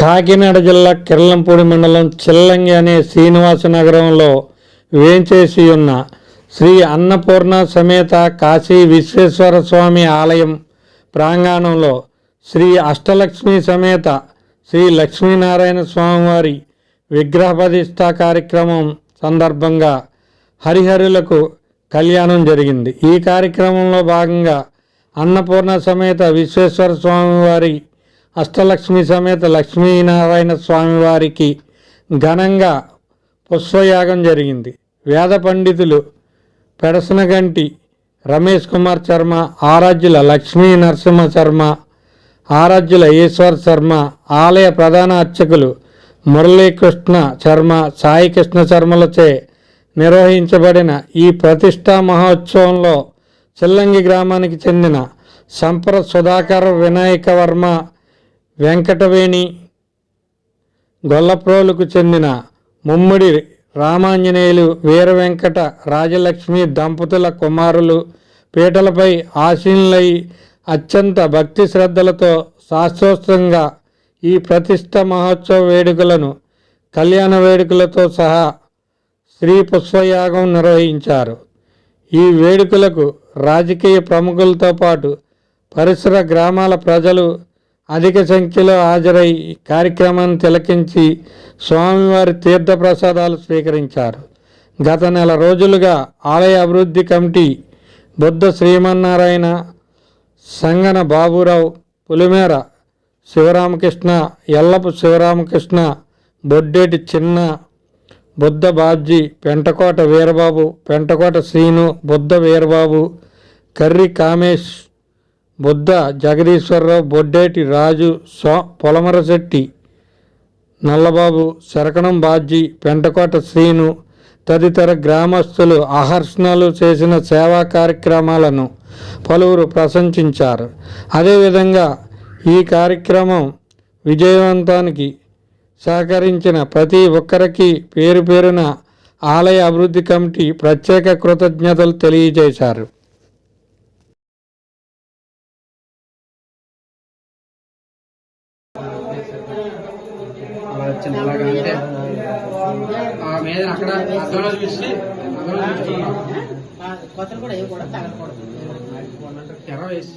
కాకినాడ జిల్లా కిర్లంపూడి మండలం చిల్లంగి అనే శ్రీనివాస నగరంలో వేంచేసి ఉన్న శ్రీ అన్నపూర్ణ సమేత కాశీ విశ్వేశ్వర స్వామి ఆలయం ప్రాంగణంలో శ్రీ అష్టలక్ష్మి సమేత శ్రీ లక్ష్మీనారాయణ స్వామివారి విగ్రహ ప్రతిష్ఠ కార్యక్రమం సందర్భంగా హరిహరులకు కళ్యాణం జరిగింది. ఈ కార్యక్రమంలో భాగంగా అన్నపూర్ణ సమేత విశ్వేశ్వర స్వామివారి అష్టలక్ష్మి సమేత లక్ష్మీనారాయణ స్వామివారికి ఘనంగా పుష్పయాగం జరిగింది. వేద పండితులు పెడసనగంటి రమేష్ కుమార్ శర్మ ఆరాధ్యుల లక్ష్మీ నరసింహ శర్మ ఆరాధ్యుల ఈశ్వర్ శర్మ ఆలయ ప్రధాన అర్చకులు మురళీకృష్ణ శర్మ సాయి కృష్ణ శర్మలచే నిర్వహించబడిన ఈ ప్రతిష్టా మహోత్సవంలో చిల్లంగి గ్రామానికి చెందిన సంప్ర సుధాకర్ వినాయక వర్మ వెంకటవేణి గొల్లప్రోలుకు చెందిన ముమ్మడి రామాంజనేయులు వీర వెంకట రాజలక్ష్మి దంపతుల కుమారులు పీటలపై ఆశీనులై అత్యంత భక్తి శ్రద్ధలతో శాస్త్రోత్సవంగా ఈ ప్రతిష్ట మహోత్సవ వేడుకలను కళ్యాణ వేడుకలతో సహా శ్రీ పుష్పయాగం నిర్వహించారు. ఈ వేడుకలకు రాజకీయ ప్రముఖులతో పాటు పరిసర గ్రామాల ప్రజలు అధిక సంఖ్యలో హాజరై కార్యక్రమాన్ని తిలకించి స్వామివారి తీర్థప్రసాదాలు స్వీకరించారు. గత నెల రోజులుగా ఆలయ అభివృద్ధి కమిటీ బుద్ధ శ్రీమన్నారాయణ సంగన బాబురావు పులిమేర శివరామకృష్ణ ఎల్లపు శివరామకృష్ణ బొడ్డేటి చిన్న బుద్ధ బాబ్జీ పెంటకోట వీరబాబు పెంటకోట శ్రీను బుద్ధ వీరబాబు కర్రి కామేష్ బుద్ధ జగదీశ్వరరావు బొడ్డేటి రాజు సో పొలమరశెట్టి నల్లబాబు శరకణం బాజీ పెంటకోట శ్రీను తదితర గ్రామస్తులు ఆహర్షణలు చేసిన సేవా కార్యక్రమాలను పలువురు ప్రశంసించారు. అదేవిధంగా ఈ కార్యక్రమం విజయవంతానికి సహకరించిన ప్రతి ఒక్కరికి పేరు పేరున ఆలయ అభివృద్ధి కమిటీ ప్రత్యేక కృతజ్ఞతలు తెలియజేశారు. వచ్చింది. అలాగా అంటే ఆ మీద అక్కడ అద్దంలో చూసి చూసుకున్నాం కొత్తలు కూడా తగలకూడదు. ఎర్ర వేసి.